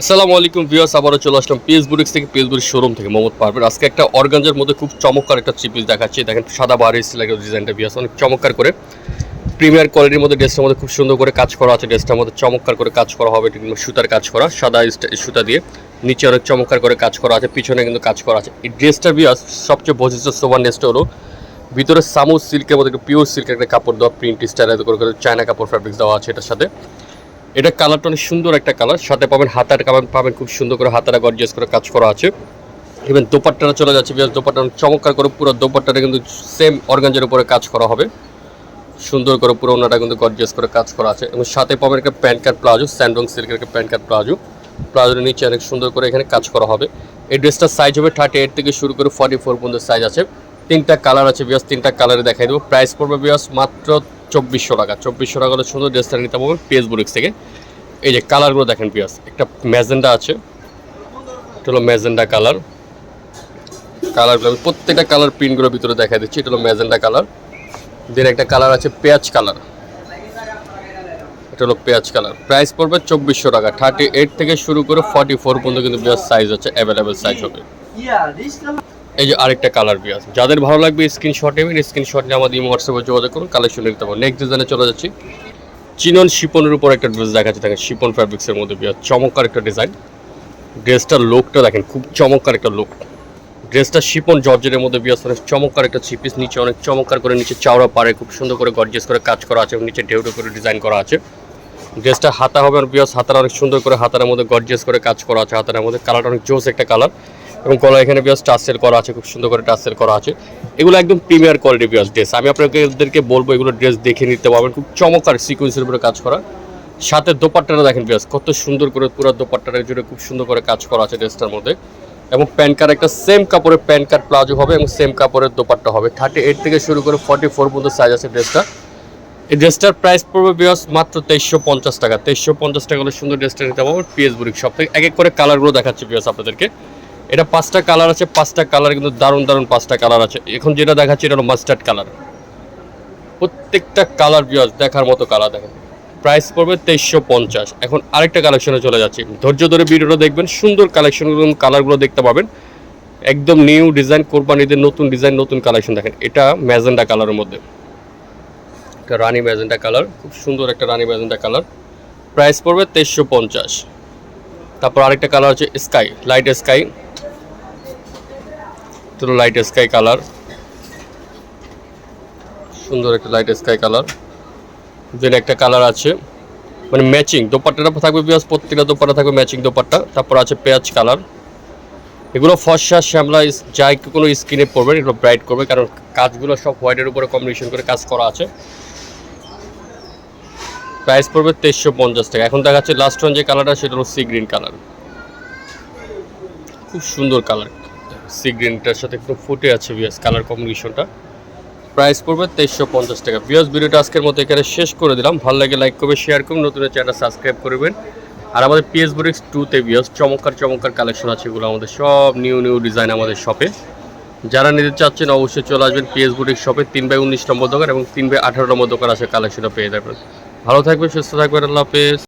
আসসালামু আলাইকুম ভিউয়ার্স, আবারও চলে আসলাম পিএস বুটিক্স থেকে, পিএস বুটিক শোরুম থেকে, মোহাম্মদ পারভের আজকে একটা অর্গানজার মধ্যে খুব চমৎকার একটা চিপিস দেখাচ্ছি। দেখেন, সাদা বাহারি সিলাকের ডিজাইনটা ভিউয়ার্স, অনেক চমৎকার করে। প্রিমিয়ার কোয়ালিটির মধ্যে ড্রেসটার মধ্যে খুব সুন্দর করে কাজ করা আছে। ড্রেসটার মধ্যে চমৎকার করে কাজ করা হবে সুতার কাজ করা, সাদা সুতা দিয়ে। নিচে অনেক চমৎকার করে কাজ করা আছে, পিছনে কিন্তু কাজ করা আছে। এই ড্রেসটা ভিউয়ার্স, সবচেয়ে বৈশিষ্ট্য সোভান ড্রেসটা হলো, ভিতরে সামু সিল্কের মধ্যে পিওর সিল্কের একটা কাপড় দেওয়া প্রিন্ট স্টাইল করে চায়না কাপড় ফ্যাব্রিক্স দেওয়া আছে এটার সাথে। এটা কালারটা অনেক সুন্দর একটা কালার সাথে পাবেন হাতার কামান পাবেন খুব সুন্দর করে হাতারা গর্জিয়াস করে কাজ করা আছে। ইভেন দোপাট্টাটা চলে যাচ্ছে বিকজ দোপাট্টা চমৎকার করে পুরো দোপাট্টাটা কিন্তু সেম অর্গানজের উপরে কাজ করা হবে। সুন্দর করে পুরো ওনাটা কিন্তু গর্জিয়াস করে কাজ করা আছে। এবং সাথে পাবেন একটা প্যান্ট কার্ড প্লাজো, স্যান্ডং সিল্কের একটা প্যান্ট কার্ড প্লাজো। প্লাজোর নিচে অনেক সুন্দর করে এখানে কাজ করা হবে। এই ড্রেসটার সাইজ হবে থার্টি এইট থেকে শুরু করে ফর্টি ফোর পর্যন্ত সাইজ আছে। তিনটা কালার আছে, বিয়াস, তিনটা কালারে দেখাই দেবো। প্রাইস পড়বে, বিয়াস, মাত্র চব্বিশশো টাকা। চব্বিশশো টাকা হলে সুন্দর ড্রেসটা নিতে পারবেন পেস বুরিক্স থেকে। এই যে কালারগুলো দেখেন পিয়াস একটা ম্যাজেন্ডা আছে, এটা হলো ম্যাজেন্ডা কালার। কালারগুলো আমি প্রত্যেকটা কালার প্রিন্টগুলোর ভিতরে দেখা দিচ্ছি, এটা হলো ম্যাজেন্ডা কালার। দেন একটা কালার আছে পেঁয়াজ কালার। এটা হলো পেঁয়াজ কালার। প্রাইস পড়বে চব্বিশশো টাকা। থার্টি এইট থেকে শুরু করে ফর্টি ফোর পর্যন্ত কিন্তু সাইজ আছে অ্যাভেলেবেল সাইজ হবে। এই যে আরেকটা কালার বি আছে। যাদের ভালো লাগবে স্ক্রিনশট নেবেন স্ক্রিনশট নিয়ে আমাদের হোয়াটসঅ্যাপে যোগাযোগ করুন কালেকশন নিতে পারব নেক্সট ডিজাইনে চলে যাচ্ছি। চিনন শিপনের উপর একটা ড্রেস দেখা যাচ্ছে দেখেন শিপন ফ্যাব্রিক্সের মধ্যে পেঁয়াজ চমৎকার একটা ডিজাইন ড্রেসটার লুকটা দেখেন, খুব চমৎকার একটা লুক ড্রেসটা শিপন জর্জের মধ্যে বিয়াস অনেক চমৎকার একটা চিপিস নিচে অনেক চমৎকার করে নিচে চাওড়া পারে খুব সুন্দর করে গর্জেস করে কাজ করা আছে এবং নিচে ঢেউডো করে ডিজাইন করা আছে। ড্রেসটা হাতা হবে আর বিয়াস হাতার অনেক সুন্দর করে হাতার মধ্যে গর্জিয়াস করে কাজ করা আছে, হাতার মধ্যে কালারটা অনেক জোস একটা কালার এবং গলা এখানে বিয়াস টাসেল করা আছে, খুব সুন্দর করে টাসেল করা আছে। এগুলো একদম প্রিমিয়ার কোয়ালিটি বিয়াস ড্রেস আমি আপনাদেরকে বলব এগুলো ড্রেস দেখে নিতে পারবেন খুব চমৎকার সিকুয়েন্সের উপরে কাজ করা। সাথে দোপাট্টাটা দেখেন বিয়াস কত সুন্দর করে পুরো দোপাট্টাটা জুড়ে খুব সুন্দর করে কাজ করা আছে ড্রেসটার মধ্যে। এবং প্যান্ট কার্ড একটা সেম কাপড়ের প্যান্ট কার্ড প্লাজো হবে এবং সেম কাপড়ের দোপাট্টা হবে। থার্টি এইট থেকে শুরু করে ফর্টি ফোর পর্যন্ত সাইজ আছে ড্রেসটা এই ড্রেসটার প্রাইস পড়বে বিয়াস মাত্র তেইশশো পঞ্চাশ টাকা। তেইশশো পঞ্চাশ টাকা হলে সুন্দর ড্রেসটা নিতে পারব পিএস বুরিক সব থেকে এক এক করে কালারগুলো দেখাচ্ছি বিয়াস আপনাদেরকে। এটা পাঁচটা কালার আছে, পাঁচটা কালার কিন্তু দারুণ দারুণ পাঁচটা কালার আছে। এখন যেটা দেখাচ্ছি, এটা হলো মাস্টার্ড কালার প্রত্যেকটা কালার বিয়াস দেখার মতো কালার দেখেন। প্রাইস পড়বে তেইশশো পঞ্চাশ। এখন আরেকটা কালেকশনে চলে যাচ্ছি। ধৈর্য ধরে ভিডিওটা দেখবেন, সুন্দর কালেকশনগুলো কালারগুলো দেখতে পাবেন। একদম নিউ ডিজাইন কোরবানিদের নতুন ডিজাইন নতুন কালেকশন দেখেন। এটা ম্যাজেন্ডা কালারের মধ্যে। একটা রানি ম্যাজেন্ডা কালার খুব সুন্দর একটা রানি ম্যাজেন্ডা কালার প্রাইস পড়বে তেইশশো পঞ্চাশ। তারপর আরেকটা কালার হচ্ছে স্কাই লাইট স্কাই তো লাইট স্কাই কালার সুন্দর একটা লাইট স্কাই কালার দেন একটা কালার আছে মানে ম্যাচিং দোপাট্টাটা থাকবে পেঁয়াজ প্রত্যেকটা দোপাট্টা থাকবে ম্যাচিং দোপাট্টা। তারপর আছে পেঁয়াজ কালার এগুলো ফর্সা শ্যামলা যাই কোনো স্কিনে পড়বে এগুলো ব্রাইট করবে, কারণ কাজগুলো সব হোয়াইটের উপরে কম্বিনেশন করে কাজ করা আছে। প্রাইস পড়বে তেইশশো পঞ্চাশ টাকা। এখন দেখাচ্ছে লাস্ট ওয়ান যে কালারটা সেটা হলো সি গ্রিন কালার খুব সুন্দর কালার সি গ্রিনটার সাথে একটু ফুটে আছে বিয়াস কালার কম্বিনেশনটা প্রাইস পড়বে তেইশশো পঞ্চাশ টাকা। বিয়াস ভিডিওটা আজকের মতো এখানে শেষ করে দিলাম। ভালো লাগে লাইক করবে শেয়ার করুন, নতুন চ্যানেল সাবস্ক্রাইব করবেন। আর আমাদের পিএস বুরিক্স টুতে বিয়াস চমৎকার চমৎকার কালেকশন আছে এগুলো আমাদের সব নিউ নিউ ডিজাইন আমাদের শপে যারা নিতে চাচ্ছেন অবশ্যই চলে আসবেন পিএস বুটিক শপে তিন বাই উনিশ নম্বর দোকান এবং তিন বাই আঠারো নম্বর দোকান আছে কালেকশনটা পেয়ে যাবেন। ভালো থাকবেন, সুস্থ থাকবেন, আল্লাহ হাফেজ।